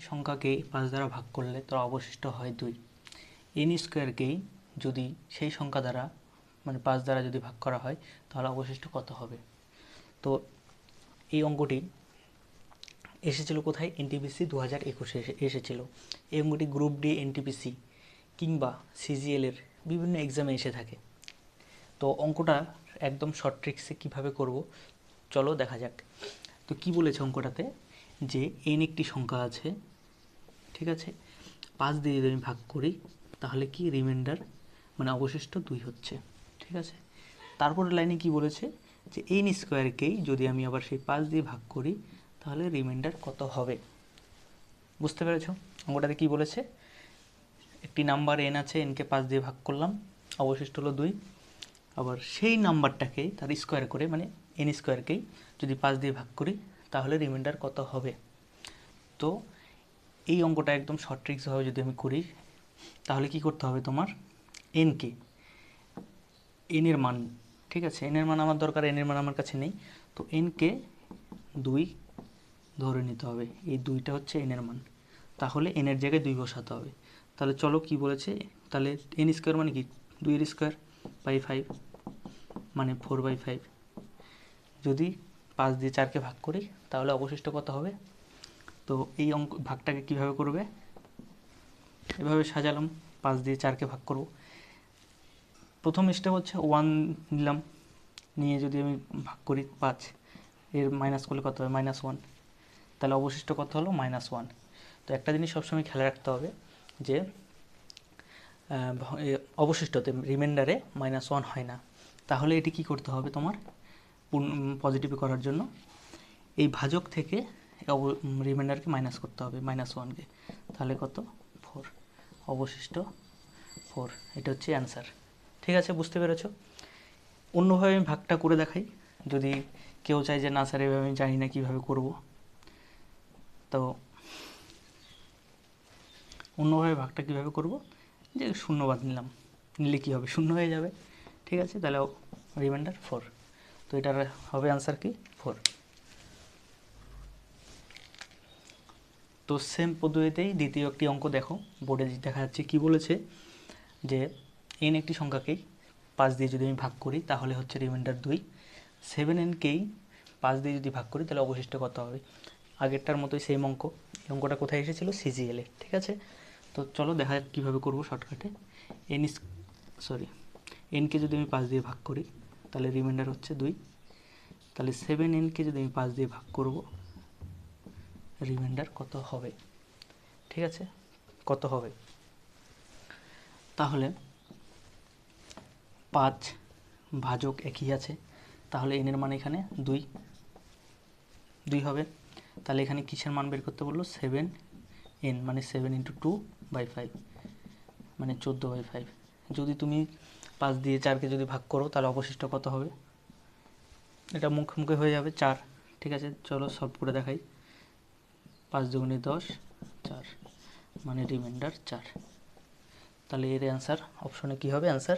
একটি সংখ্যাকে পাঁচ দ্বারা ভাগ করলে তার অবশিষ্ট হয় দুই। এন স্কোয়ারকেই যদি সেই সংখ্যা দ্বারা মানে পাঁচ দ্বারা যদি ভাগ করা হয়, তাহলে অবশিষ্ট কত হবে? তো এই অঙ্কটি এসেছিল কোথায়? এনটিপিসি দু হাজার একুশে এসেছিল। এই অঙ্কটি গ্রুপ ডি এনটিপিসি কিংবা সিজিএল এর বিভিন্ন এক্সামে এসে থাকে। তো অঙ্কটা একদম শর্ট ট্রিক্সে কীভাবে করব, চলো দেখা যাক। তো কি বলেছে অঙ্কটাতে? যে এন একটি সংখ্যা আছে ঠিক আছে? পাঁচ দিয়ে যদি আমি ভাগ করি, তাহলে কি রিমাইন্ডার মানে অবশিষ্ট দুই হচ্ছে, ঠিক আছে? তারপরের লাইনে কি বলেছে? যে এন স্কোয়ারকেই যদি আমি আবার সেই পাঁচ দিয়ে ভাগ করি, তাহলে রিমাইন্ডার কত হবে? বুঝতে পেরেছ? অঙ্কটাতে কি বলেছে? একটি নাম্বার এন আছে এনকে পাঁচ দিয়ে ভাগ করলাম, অবশিষ্ট হলো দুই। আবার সেই নাম্বারটাকে তার স্কোয়ার করে মানে এন স্কোয়ারকেই যদি পাঁচ দিয়ে ভাগ করি, তাহলে রিমাইন্ডার কত হবে? তো এই অঙ্কটা একদম শর্ট ট্রিক্সভাবে যদি আমি করি, তাহলে কি করতে হবে তোমার? এনকে এনের মান, ঠিক আছে? এনের মান আমার দরকার এনের মান আমার কাছে নেই। তো এনকে দুই ধরে নিতে হবে। এই দুইটা হচ্ছে এনের মান। তাহলে এনের জায়গায় দুই বসাতে হবে। তাহলে চলো কি বলেছে? তাহলে এন স্কোয়ার মানে কি? দুইয়ের স্কোয়ার বাই ফাইভ মানে ফোর বাই ফাইভ যদি পাঁচ দিয়ে চারকে ভাগ করি, তাহলে অবশিষ্ট কত হবে? তো এই অঙ্ক ভাগটাকে কীভাবে করবে? এভাবে সাজালাম, পাঁচ দিয়ে চারকে ভাগ করব। প্রথম স্টেপ হচ্ছে ওয়ান নিলাম। নিয়ে যদি আমি ভাগ করি পাঁচ, এর মাইনাস করলে কত হবে মাইনাস ওয়ান তাহলে অবশিষ্ট কত হলো? মাইনাস ওয়ান তো একটা জিনিস সবসময় খেয়াল রাখতে হবে যে অবশিষ্টতে রিমাইন্ডারে মাইনাস ওয়ান হয় না। তাহলে এটি কি করতে হবে তোমার? পজিটিভ করার জন্য। এই ভাজক থেকে রিমাইন্ডারকে মাইনাস করতে হবে মাইনাস ওয়ানকে তাহলে কত? ফোর অবশিষ্ট ফোর এটা হচ্ছে অ্যান্সার ঠিক আছে, বুঝতে পেরেছ? অন্যভাবে আমি ভাগটা করে দেখাই। যদি কেউ চায় যে, না স্যার এভাবে আমি জানি না কীভাবে করব। তো অন্যভাবে ভাগটা কীভাবে করব? যে শূন্য বাদ নিলাম। নিলে কী হবে? শূন্য হয়ে যাবে। ঠিক আছে, তাহলে রিমাইন্ডার ফোর তো এটার হবে আনসার কি? ফোর তো সেম পদ্ধতিতেই দ্বিতীয় একটি অঙ্ক দেখো বোর্ডে দেখা যাচ্ছে কি বলেছে? যে এন একটি সংখ্যাকেই পাঁচ দিয়ে যদি আমি ভাগ করি, তাহলে হচ্ছে রিমাইন্ডার দুই। সেভেন এনকেই পাঁচ দিয়ে যদি ভাগ করি, তাহলে অবশিষ্ট কত হবে? আগেরটার মতোই সেম অঙ্ক। এই অঙ্কটা কোথায় এসেছিল? সিজিএলে ঠিক আছে? তো চলো দেখা যাক কীভাবে করব শর্টকাটে এন সরি এনকে যদি আমি পাঁচ দিয়ে ভাগ করি, তাহলে রিমাইন্ডার হচ্ছে দুই। তাহলে সেভেন এনকে যদি আমি পাঁচ দিয়ে ভাগ করব রিমাইন্ডার কত হবে? ঠিক আছে? কত হবে? তাহলে পাঁচ ভাজক একই আছে। তাহলে এনের মান এখানে দুই। দুই হবে। তাহলে এখানে কিসের মান বের করতে বলল? সেভেন এন মানে seven into two by five মানে চোদ্দ বাই ফাইভ যদি তুমি পাঁচ দিয়ে চারকে যদি ভাগ করো, তাহলে অবশিষ্ট কত হবে? এটা মুখোমুখি হয়ে যাবে চার। ঠিক আছে? চলো সলভ করে দেখাই। পাঁচ দুগুণে দশ চার। মানে রিমাইন্ডার চার। তাহলে এর অ্যান্সার অপশনে কী হবে? অ্যান্সার